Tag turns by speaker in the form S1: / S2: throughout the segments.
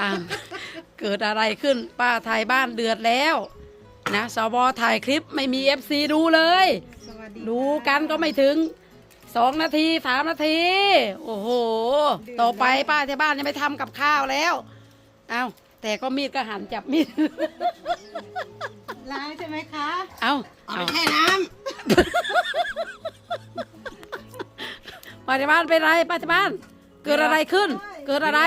S1: อะเกิดอะไรขึ้นป้าถ่ายบ้านเดือดแล้วนะสบถ่ายคลิปไม่มีเอฟซีดูเลย
S2: สวัสดี
S1: ดูกันก็ไม่ถึงสองนาทีสามนาที โอ้โห ต่อไปป้าที่บ้านยังไม่ทำกับข้าวแล้ว เอาแต่ก็มีดก็หันจับมีด
S2: ล้างใช่ไหมคะ
S1: เอา
S2: เอา
S1: เอา
S2: ไปแช่น้
S1: ป้าที่บ้านเป็นไรป้าที่บ้าน เกิดอะไรขึ้น เกิดอะไร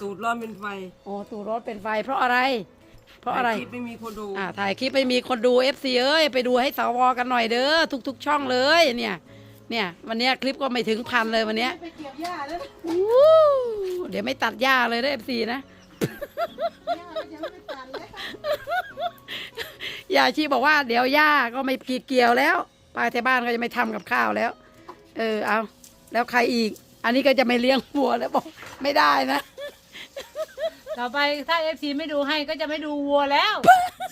S3: ตูดร้อนเป็นไฟ
S1: โอ้ตูรถเป็นไฟ เพราะอะไร เพราะอะไร
S3: คลิปไม่มีคนดู
S1: อ่าถ่ายคลิปไปมีคนดู FC เอ้ยไปดูให้สวกันหน่อยเด้อทุกๆ ช่องเลยเนี่ย เนี่ย วันเนี้ยคลิปก็ไม่ถึงพันเลยวันเนี้ยำ
S2: ไปเกี่ยวหญ้าแล้วนะ
S1: อู้เดี๋ยวไม่ตัดหญ้าเลยเด้อ FC นะ
S2: หญ้าก็ยังไม่ได้ตัดเลย
S1: ยาชีบอกว่าเดี๋ยวหญ้าก็ไม่เกี่ยวแล้วป้าที่บ้านก็จะไม่ทำกับข้าวแล้ว เออเอา แล้วใครอีก อันนี้ก็จะไม่เลี้ยงวัวแล้วบอก ไม่ได้นะ
S4: ต่อไปถ้าเอฟซีไม่ดูให้ก็จะไม่ดูวัวแล้ว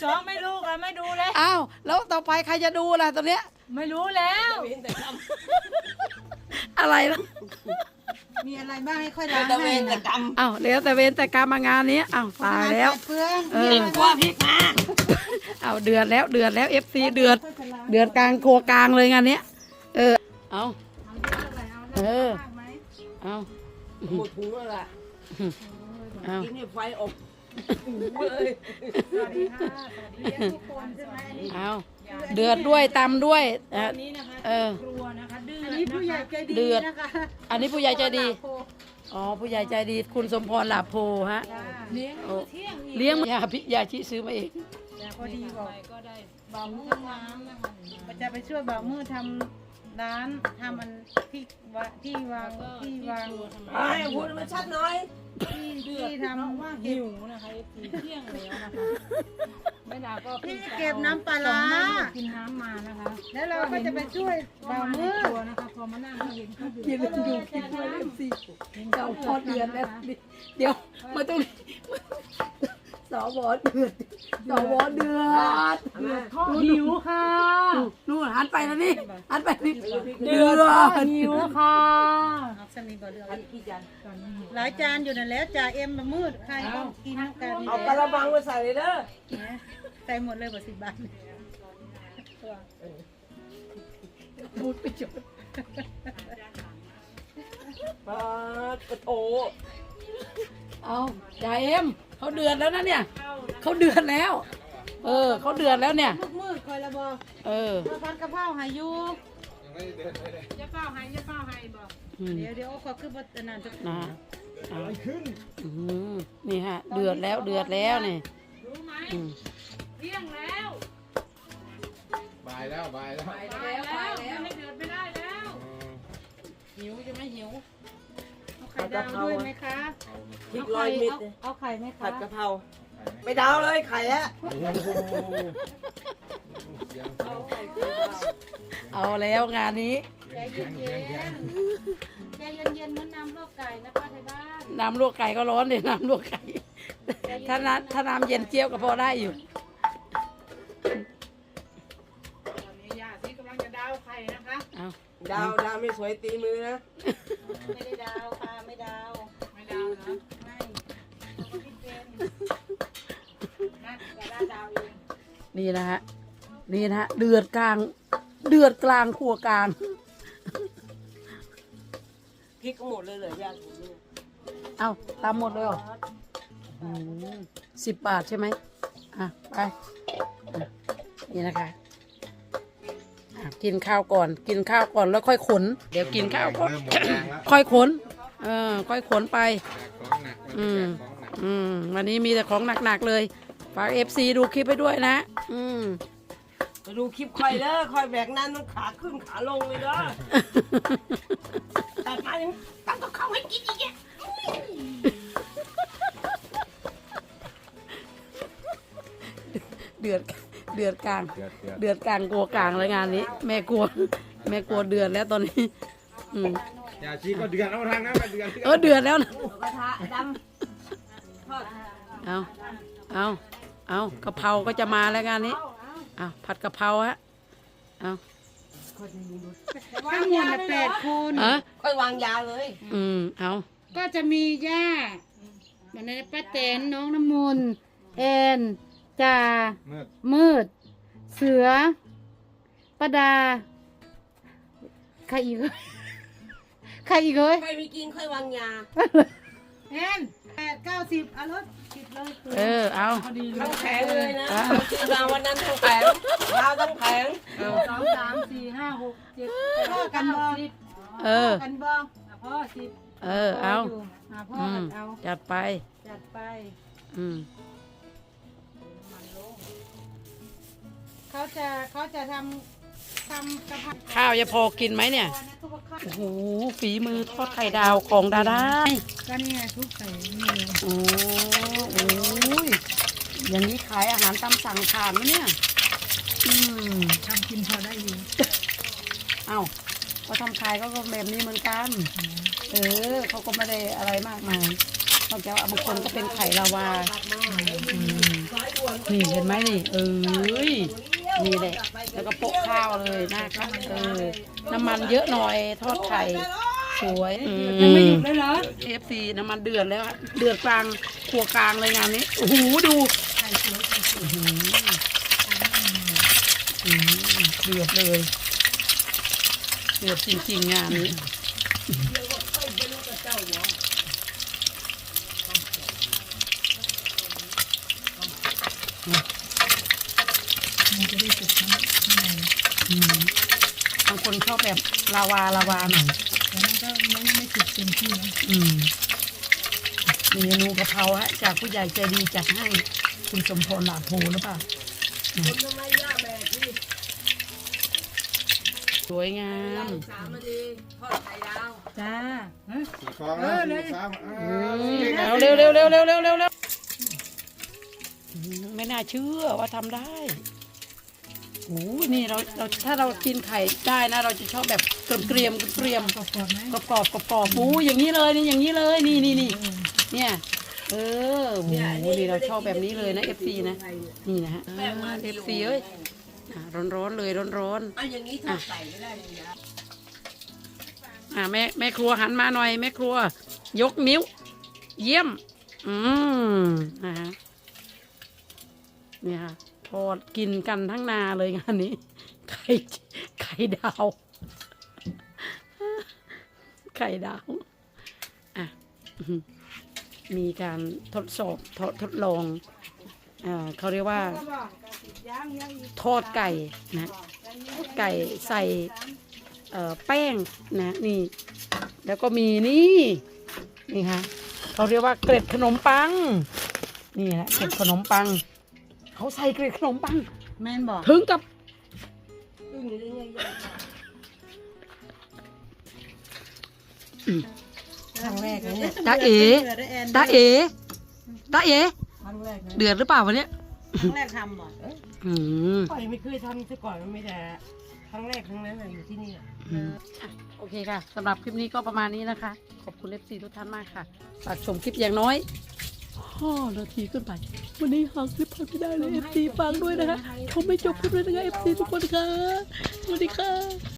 S4: สองไม่ลูกแล้วไม่ดูเลย
S1: อ้าวแล้วต่อไปใครจะดูล่ะตอนเนี้ย
S4: ไม่รู้แล้ว
S3: เห็นแต่กรรม
S1: อะไรนะ
S2: มีอะไรบ้างให้ค่อยล้าง
S3: ตะเว
S2: ให้
S3: นแต่
S2: นะ
S3: กรรม
S1: อ้าวเหลือแต่เวรแต่กรรมมางานนี้อ้าวตายแล้ว
S2: เพื่อน
S1: เออ
S2: มีอะไร
S3: กลัว
S2: บ้าง
S3: พริกมา
S1: เอาเดือดแล้วเดือดแล้ว FC เดือด เดือดกลางครัวกลางเลยงานเนี้ย เออ เอาเออ เอา
S3: หมดถุงแล้วล่ะ
S1: เอา
S3: กินเนี่ยไฟอบหูเลย
S4: สวัสดีค่ะสวัสดีทุกคนใช่ไหมอันนี้
S1: เอาเดือดด้วยตำด้วยเออ
S4: อันนี้นะคะ
S1: เออ
S4: ครัวนะคะเดือ
S2: อั
S4: ด
S2: นนี้ผู้ใหญ่
S4: นะคะ
S2: ใจดี
S1: เดือด
S2: นะคะ
S1: อันนี้ผู้ใหญ่ใจดี อ๋อ ผู้ใหญ่ใจดีคุณสมพรหลาโพฮะ
S2: จ้า
S4: เลี้ยงมื้อเที่ยงอีก
S1: เลี้ยงยาพิยาชิซื้อมาเอง
S2: พอดีบอก
S4: ไปก็ได้เบามือน้ำนะคะ
S2: มันจะไปช่วยบ่าวมือทำ ร้านทำมันที่วาที่วางที่วาง
S3: ไอ้พูดมาชัดหน่อย
S2: ที่ที่ทำว่า
S4: หิวนะคะเอฟซีเที่ยงแล้วนะคะไม่ดาก็
S2: ที่เก็บน้ำปลาร้า
S4: กินน้ำมานะคะ
S2: แล้วเราก็จะไปช่วย
S4: บ่า
S2: บ่าวว
S4: มื
S2: มื
S4: อ
S2: อ
S4: ครัวนะคะพอมานั่งก็เห็นเขาดื่ม
S1: กินอยู่กินด้วยเอฟซีเจ้าพอเดือดแล้วเดี๋ยวมาตรงนี้สวเดือด สวเดือด
S4: หิวค่ะ
S1: นู่นหันไปแล้วนี่หันไปนี่เดือด
S4: หิวค่ะ
S2: เอามีบ่เรืองหลายจานอยู่นั่นแหล้วจ่าเอ็มมามืดใครก็กินกัน
S3: เอากระ
S2: ละ
S3: มังมาใส่เลยเด้อ
S2: ใส่หมดเลยบ่สิบบาท
S1: พูดไปจบ
S3: ปาดกระโถ
S1: เอาจ่าเอ็ม เขาเดือดแล้วนะเนี่ย เขาเดือดแล้ว เออ เขาเดือดแล้วเนี่ย
S2: มืดมืดคอยละบ่
S1: เออ
S2: มาพัดกะเพราใหายู
S4: จะเฝ้าให้จะเฝ้าให้บอก
S1: อืม
S2: เดี๋ยวเดี๋ยวขอขึ้นบนนานจะ
S1: นะเอาอืมนี่ฮะ เดือดแล้วเดือดแล้วนี่
S4: รู้ไหม
S1: อืม
S4: เที่ยงแล้ว
S5: บายแล้วบายแล้ว
S4: ไปแล้วไม่เดือดไม่ได้แล้ว
S1: หิวจะไม่หิว
S2: เอาไข่ดาวด้วยไหมคะ
S3: พริก
S2: เอา
S3: ร้อ
S2: ไข่
S3: ยเม็ด
S2: เอา
S3: เลย
S2: เอาไข่ไหมคะ
S3: ผัดกะเพราไม่ดาวเลยไข่อะ
S1: เอาแล้วงานนี้
S2: ใจเย็นๆใจเย็นๆเหมือนน้ำลวกไก่นะคะไทยบ้าน
S1: น้ำลวกไก่ก็ร้อนเลยน้ำลวกไก่ถ้าน้ำถ้าน้ำเย็นเจี๊ยบก็พอได้อยู่
S4: ตอนนี้ยาซีกำลังจะดาวไข่นะคะ
S1: เอา
S3: ดาวดาวไม่สวยตีมือนะ
S2: ไม่ได้ดาวค่ะไม่ดาว
S4: ไม่ดาวนะ
S2: ไม่เขาคิดเป็น
S4: นะจะได้ดาวเอง
S1: นี่นะฮะ นี่นะฮะ เดือดกลาง เดือดกลางครัวกลาง
S3: พริกก็หมดเลยเหรอยาถุงเนี่ย
S1: เอาตามหมดเลยเหรอสิบบาทใช่ไหมอะ ไปอะนี่นะคะอะ กินข้าวก่อน กินข้าวก่อนแล้วค่อยขน เดี๋ยวกินข้าวก่อน
S5: เริ่มหมดแรงแล้ว
S1: ค่อยขน เออ ค่อยขนไป
S5: แจกของหนักวัน
S1: อื
S5: นี้
S1: ม
S5: แจกของหนัก
S1: อืม วันนี้มีแต่ของหนักๆเลย ฝากเอฟซีดูคลิปไปด้วยนะ อืม
S3: มาดูคลิปคอยเด้อคอยแบกนั้นต้องขาขึ้นขาลงเลยเด้อตัดมายังตัดกับเขาวให้กินอีกแก
S1: เดือด เดือดกลาง
S5: เดือดเดือด
S1: เดือดกลางกลัวกลางเลยงานนี้ แม่กลัว แม่กลัวเดือดแล้วตอนนี้ อืม
S5: ยาชีก็เดือดเอาทางนั้นมาเดือด
S1: เออเดือดแล้วนะ
S3: หมูกระทะดำทอด
S1: เอาเอาเอากะเพราก็จะมาแล้วงานนี้เอาผัดกะเพราฮะเอา
S2: ทั้งหมดน่ะแปดคน
S1: เอะ
S3: ค่อยวางยาเลย
S1: อืมเอา
S2: ก็จะมีย่ามันในป้าแตนน้องน้ำมนต์แอน จ่า
S5: มืด
S2: มืด เสือป้าดา ใครอีกเอ้ยใครอีกเอ้ย
S3: ใครไม่กินค่อยวางยา
S2: แอนแปดเก้าสิบเอารถสิบเลย
S1: เออ เอา
S3: ทั้งแผงเลยนะ
S1: อะ
S3: ซื้อมาวันนั้นทั้งแผงดาวทั้งแผง
S4: สองสามสี่ห้าหกเจ็ด
S2: พ่อกันบอ
S4: สิบ
S1: เออ
S2: กันบอ
S4: อะพ่อสิบ
S1: เออ เอา
S2: ยู่หาพ่อ
S1: อื
S2: กั
S1: ม
S2: นเอา
S1: จัดไป
S2: จัดไป
S1: อืม
S2: เขาจะเขาจะทำทำกระเพรา
S1: ข้าวจะพอกินไหมเนี่ย
S2: นะทุกข้าว
S1: โอ้โห ฝีมือทอดไข่ดาวของดาดา
S2: ก็นี่ไงทุกใส่นี่เลย
S1: โอ้โหอย่างนี้ขายอาหารตามสั่งผ่านไหมเนี่ย อืม
S2: ทำกินพอได้อยู่
S1: เอ้าก็ทำขายก็ก็แบบนี้เหมือนกัน เออเขาก็ไม่ได้อะไรมากมายนอกจากว่าบางคนก็เป็นไข่ลาวาอืมนี่เห็นไหมนี่ เอ้ย นี่แหละแล้วก็โปะข้าวเลยนะครับเออน้ำมันเยอะหน่อยทอดไข่สวยยังไม่หยุดเลยเหรอ FC น้ำมันเดือดแล้วอะเดือดกลางครัวกลางเลยงานนี้โอ้โหดูอื้อหืออื้อหือเดือดเลยเดือดจริงๆงานนี้ อืมบาง คนชอบแบบลาวาลาวาหน่อย
S2: แต่มันก็ไม่ไม่สุกเต็มที่นะ
S1: อืมมีเมนูกะเพราฮะจากผู้ใหญ่ใจดีจัดให้คุณสมพรหลาโพหรือเปล่าสวยงาม
S3: สามนาทีทอดไข่ดาว
S2: จ้า
S5: สี่ฟองนะสี่สาม
S1: อืมเอาเร็วเร็วเร็วเร็วเร็วเร็วเร็วอืมไม่น่าเชื่อว่าทำได้ โอ้โหนี่เราเราถ้าเรากินไข่ได้นะ เราจะชอบแบบเกรียมเกรียมเกรียม
S2: กรอบๆไหม
S1: กรอบกรอบกรอบกรอบๆอู้อย่างนี้เลยนี่อย่างนี้เลยนี่นี่นี่เนี่ยเออโอ้โหนี่เราชอบแบบนี้เลยนะ FC นะนี่นะฮะเอฟซีเอ้ยร้อนร้อนๆเลยร้อนร้อน
S3: อันอย่างนี้ทอดไก่ไม่ได้เลยนะ
S1: ๆอะแม่แม่ครัวหันมาหน่อยแม่ครัว ยกนิ้ว เยี่ยม อืมนะฮะเนี่ยค่ะ ทอดกินกันทั้งนาเลยงานนี้ ไข่ไข่ดาว ไข่ดาว อะ มีการทดสอบทดทดลองอ่าเขาเรียกว่า ทอดไก่นะทอดไก่ใส่เอ่อแป้งนะนี่ แล้วก็มีนี่นี่ค่ะเขาเรียกว่าเกล็ดขนมปัง นี่แหละเกล็ดขนมปัง เขาใส่เกล็ดขนมปัง
S2: แม่นบอก
S1: ถึงกับ
S3: อึ้งอยู่ได้ไงยาย
S2: ครั้งแรกนะเนี่ย
S1: ตาเอ๋ตาเอ๋ตาเอ๋
S2: ครั้งแรกนะ
S1: เดือดหรือเปล่าวะเนี่ย
S2: ครั้งแรกทำบ่
S1: อืม
S3: ค่อยไม่เคยทำซะก่อนมันไม่แต่ครั้งแรกครั้งนั้นน่ะอยู่ที่นี่อะ
S1: อืมอะโอเคค่ะสำหรับคลิปนี้ก็ประมาณนี้นะคะ ขอบคุณเอฟซีทุกท่านมากค่ะฝากชมคลิปอย่างน้อย ห้านาทีขึ้นไป วันนี้หางคลิปพลาดไม่ได้เลยเอฟซีฟังด้วยนะคะชมไม่จบคลิปเลยนะคะเอฟซีทุกคนค่ะสวัสดีค่ะ